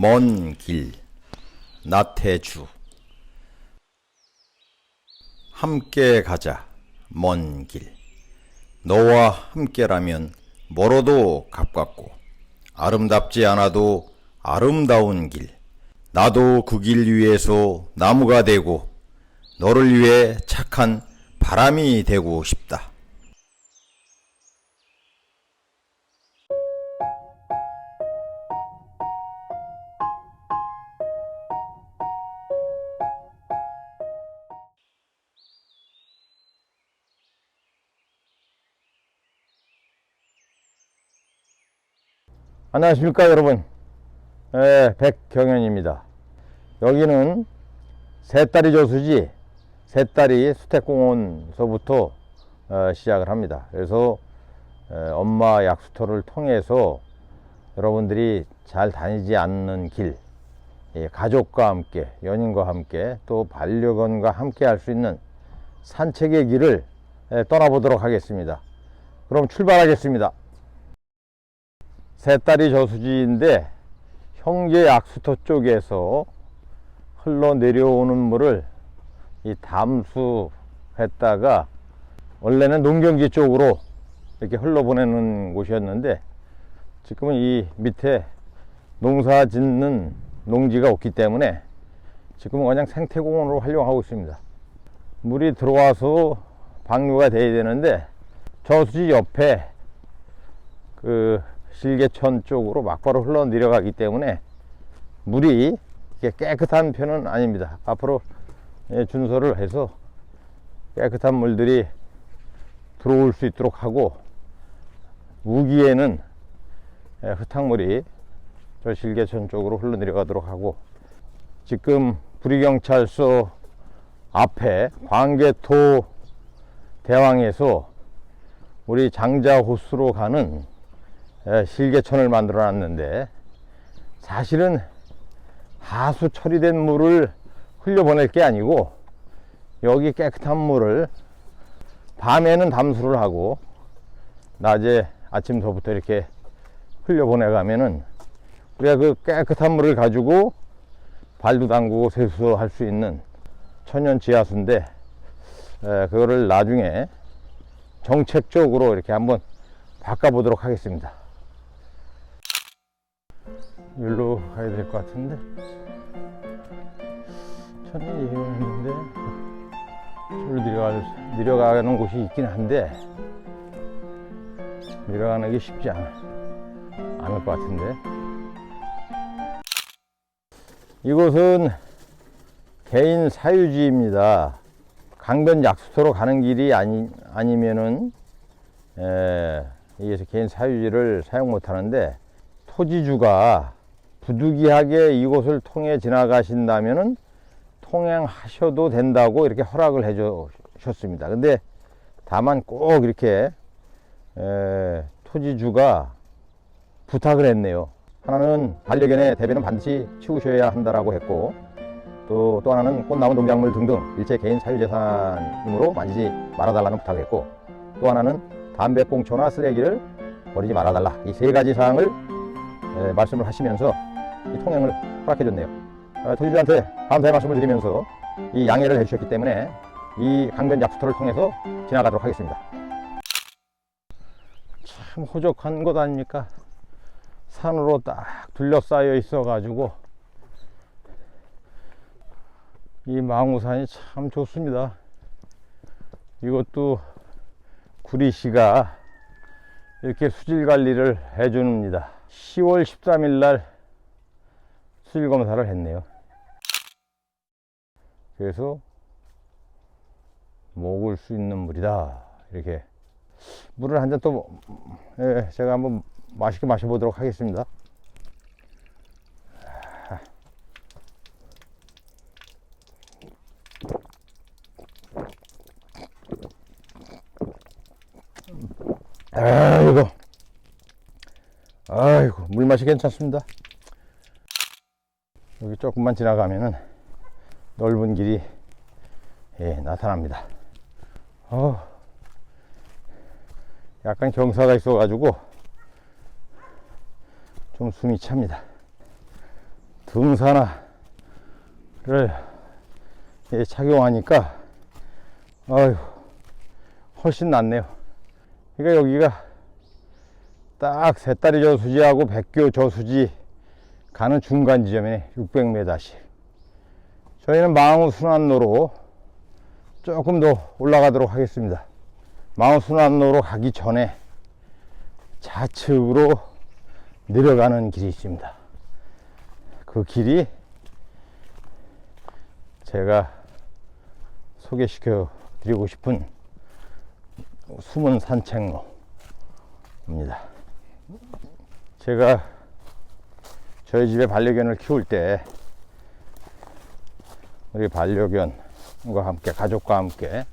먼 길, 나태주. 함께 가자, 먼 길. 너와 함께라면 멀어도 가깝고, 아름답지 않아도 아름다운 길. 나도 그 길 위에서 나무가 되고, 너를 위해 착한 바람이 되고 싶다. 안녕하십니까 여러분. 예, 백경현입니다. 여기는 새다리 저수지 새다리 수택공원서부터 어, 시작을 합니다. 그래서 에, 엄마 약수터를 통해서 여러분들이 잘 다니지 않는 길 예, 가족과 함께 연인과 함께 또 반려견과 함께 할 수 있는 산책의 길을 예, 떠나보도록 하겠습니다. 그럼 출발하겠습니다 새다리 저수지인데 형제 약수터 쪽에서 흘러 내려오는 물을 이 담수했다가 원래는 농경지 쪽으로 이렇게 흘러보내는 곳이었는데 지금은 이 밑에 농사 짓는 농지가 없기 때문에 지금은 그냥 생태공원으로 활용하고 있습니다. 물이 들어와서 방류가 돼야 되는데 저수지 옆에 그 실개천 쪽으로 막바로 흘러 내려가기 때문에 물이 깨끗한 편은 아닙니다. 앞으로 예, 준설을 해서 깨끗한 물들이 들어올 수 있도록 하고 우기에는 예, 흙탕물이 저 실개천 쪽으로 흘러 내려가도록 하고 지금 부리경찰서 앞에 광개토 대왕에서 우리 장자호수로 가는 예, 실개천을 만들어 놨는데 사실은 하수 처리된 물을 흘려보낼 게 아니고 여기 깨끗한 물을 밤에는 담수를 하고 낮에 아침서부터 이렇게 흘려보내 가면은 우리가 그 깨끗한 물을 가지고 발도 담그고 세수할 수 있는 천연 지하수인데 에, 그거를 나중에 정책적으로 이렇게 한번 바꿔보도록 하겠습니다. 여기로 가야 될 것 같은데. 천천히 내려가는데 저로 내려가, 내려가는 곳이 있긴 한데 내려가는 게 쉽지 않아, 않을 것 같은데. 이곳은 개인 사유지입니다. 강변 약수터로 가는 길이 아니, 아니면은 에, 이에서 개인 사유지를 사용 못 하는데 토지주가 부득이하게 이곳을 통해 지나가신다면은 통행하셔도 된다고 이렇게 허락을 해 주셨습니다. 근데 다만 꼭 이렇게 에, 토지주가 부탁을 했네요. 하나는 반려견의 대변은 반드시 치우셔야 한다라고 했고 또, 또 하나는 꽃나무 농작물 등등 일체 개인 사유재산으로 만지지 말아달라는 부탁을 했고 또 하나는 담배꽁초나 쓰레기를 버리지 말아달라 이 세 가지 사항을 에, 말씀을 하시면서 이 통행을 허락해 줬네요. 어, 토지주한테 감사의 말씀을 드리면서 이 양해를 해주셨기 때문에 이 강변 약수터를 통해서 지나가도록 하겠습니다. 참 호적한 곳 아닙니까? 산으로 딱 둘러싸여 있어 가지고 이 망우산이 참 좋습니다. 이것도 구리시가 이렇게 수질 관리를 해줍니다. 10월 13일 날 수질 검사를 했네요. 그래서 먹을 수 있는 물이다. 이렇게 물을 한 잔 또 예, 제가 한번 맛있게 마셔보도록 하겠습니다. 아이고, 맛이 괜찮습니다. 여기 조금만 지나가면은 넓은 길이 예, 나타납니다. 어, 약간 경사가 있어 가지고 좀 숨이 찹니다. 등산화를 예, 착용하니까 아유 훨씬 낫네요. 그러니까 여기가 딱 새다리 저수지하고 백교 저수지 가는 중간 지점이네 600m씩. 저희는 망우 순환로로 조금 더 올라가도록 하겠습니다. 망우 순환로로 가기 전에 좌측으로 내려가는 길이 있습니다. 그 길이 제가 소개시켜 드리고 싶은 숨은 산책로입니다. 제가 저희 집에 반려견을 키울 때 우리 반려견과 함께 가족과 함께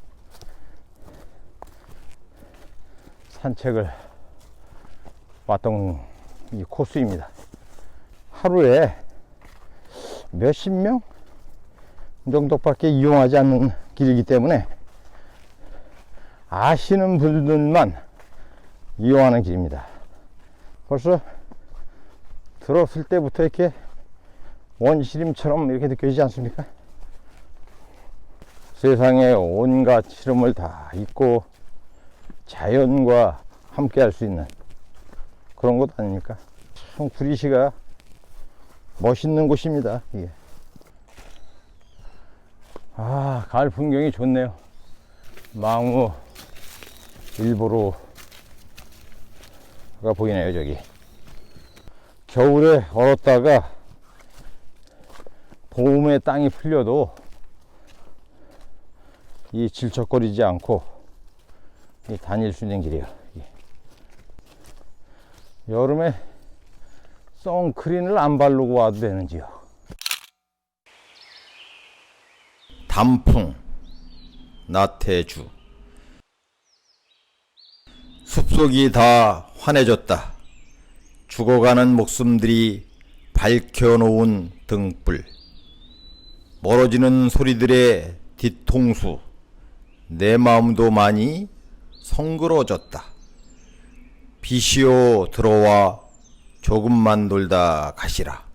산책을 왔던 이 코스입니다. 하루에 몇십 명 정도밖에 이용하지 않는 길이기 때문에 아시는 분들만 이용하는 길입니다. 벌써 들었을 때부터 이렇게 원시림처럼 이렇게 느껴지지 않습니까? 세상에 온갖 시름을 다 잊고 자연과 함께 할 수 있는 그런 곳 아닙니까? 참 구리시가 멋있는 곳입니다. 이게. 아, 가을 풍경이 좋네요. 망우 일보로가 보이네요, 저기. 겨울에 얼었다가 봄에 땅이 풀려도 이 질척거리지 않고 이 다닐 수 있는 길이에요. 이게. 여름에 선크림을 안 바르고 와도 되는지요. 단풍 나태주 숲속이 다 환해졌다. 죽어가는 목숨들이 밝혀놓은 등불 멀어지는 소리들의 뒤통수 내 마음도 많이 성그러졌다. 비시오 들어와 조금만 놀다 가시라.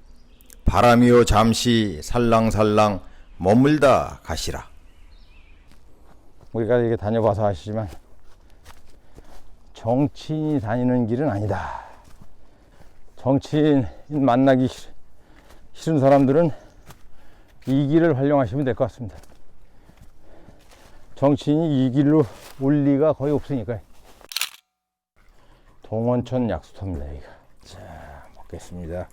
바람이여 잠시 살랑살랑 머물다 가시라. 우리가 이게 다녀봐서 아시지만 정치인이 다니는 길은 아니다. 정치인 만나기 싫- 싫은 사람들은 이 길을 활용하시면 될 것 같습니다. 정치인이 이 길로 올 리가 거의 없으니까요. 동원천 약수터입니다, 이거. 자, 먹겠습니다.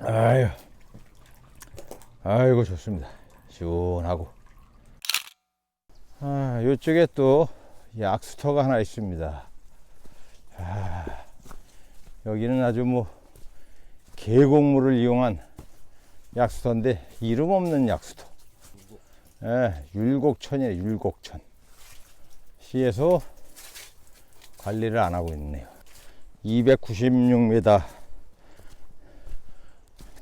아유, 아이고 좋습니다. 시원하고. 아, 이쪽에 또 약수터가 하나 있습니다. 아, 여기는 아주 뭐 계곡물을 이용한 약수터인데 이름 없는 약수터. 예, 율곡천이에요, 율곡천. 시에서 관리를 안 하고 있네요. 296m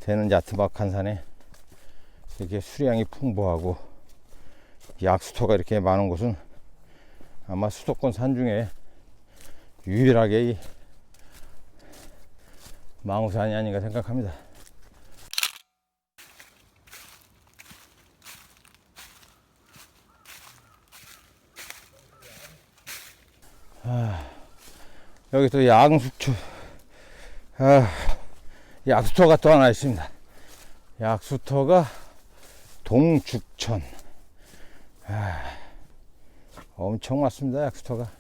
되는 야트막 한산에 이렇게 수량이 풍부하고 약수터가 이렇게 많은 곳은 아마 수도권 산 중에 유일하게 이 망우산이 아닌가 생각합니다. 아, 여기 또 양숙초, 아, 약수터가 또 하나 있습니다. 약수터가 동죽천. 아, 엄청 많습니다, 약수터가.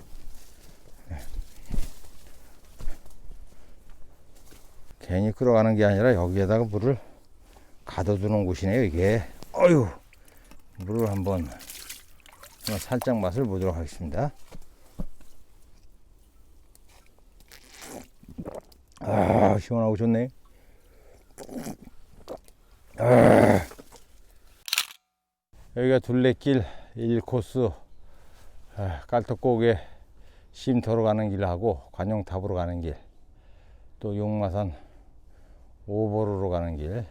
네. 괜히 끌어가는 게 아니라 여기에다가 물을 가둬두는 곳이네요, 이게. 어휴, 물을 한번 한번 살짝 맛을 보도록 하겠습니다. 아, 시원하고 좋네. 아. 여기가 둘레길 1코스 아, 깔떡고개 쉼터로 가는 길하고 관용탑으로 가는 길, 또 용마산 오보로로 가는 길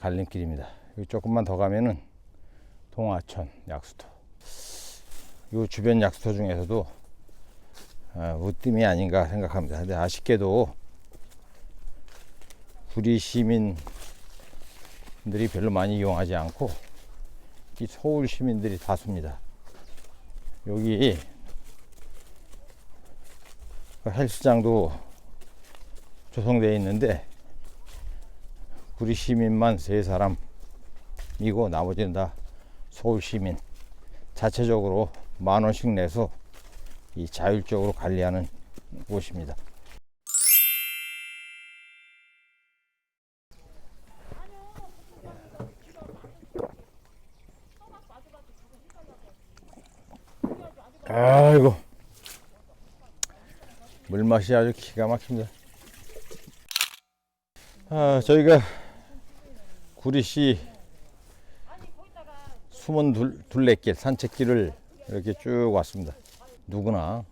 갈림길입니다. 여기 조금만 더 가면은 동화천 약수터. 이 주변 약수터 중에서도 아, 으뜸이 아닌가 생각합니다. 근데 아쉽게도 구리 시민들이 별로 많이 이용하지 않고 이 서울 시민들이 다수입니다. 여기 그 헬스장도 조성되어 있는데 구리 시민만 세 사람이고 나머지는 다 서울 시민 자체적으로 만 원씩 내서 이 자율적으로 관리하는 곳입니다. 아이고 물맛이 아주 기가 막힙니다. 아, 저희가 구리시 숨은 둘, 둘레길 산책길을 이렇게 쭉 왔습니다. 누구나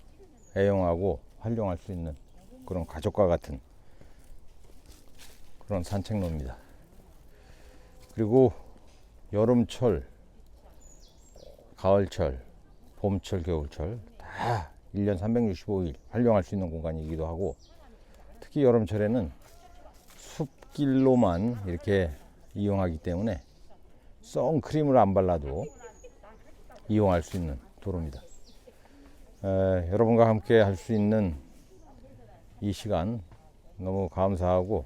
애용하고 활용할 수 있는 그런 가족과 같은 그런 산책로입니다. 그리고 여름철, 가을철, 봄철, 겨울철 다 1년 365일 활용할 수 있는 공간이기도 하고 특히 여름철에는 숲길로만 이렇게 이용하기 때문에 선크림을 안 발라도 이용할 수 있는 도로입니다. 에, 여러분과 함께 할 수 있는 이 시간 너무 감사하고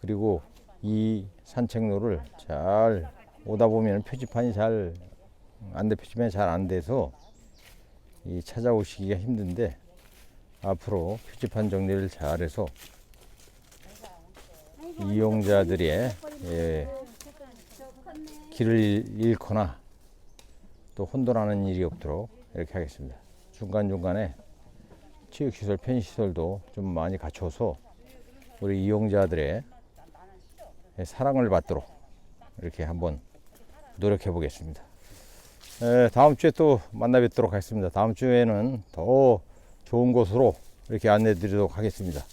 그리고 이 산책로를 잘 오다 보면 표지판이 잘 안돼 표지판이 잘안 돼서 이 찾아오시기가 힘든데 앞으로 표지판 정리를 잘해서 이용자들의 예, 길을 잃- 잃거나 또 혼돈하는 일이 없도록 이렇게 하겠습니다. 중간중간에 체육시설, 편의시설도 좀 많이 갖춰서 우리 이용자들의 사랑을 받도록 이렇게 한번 노력해 보겠습니다. 에, 다음 주에 또 만나 뵙도록 하겠습니다. 다음 주에는 더 좋은 곳으로 이렇게 안내 드리도록 하겠습니다.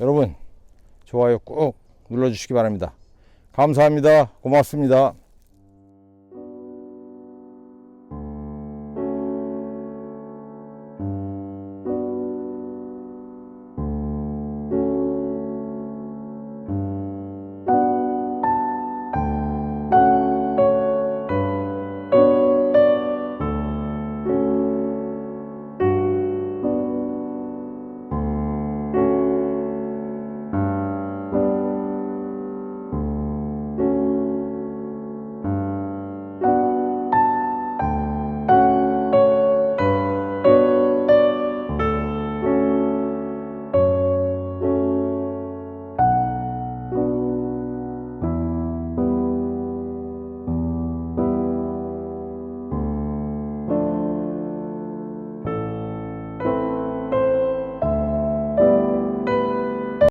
여러분, 좋아요 꾹 눌러주시기 바랍니다. 감사합니다. 고맙습니다.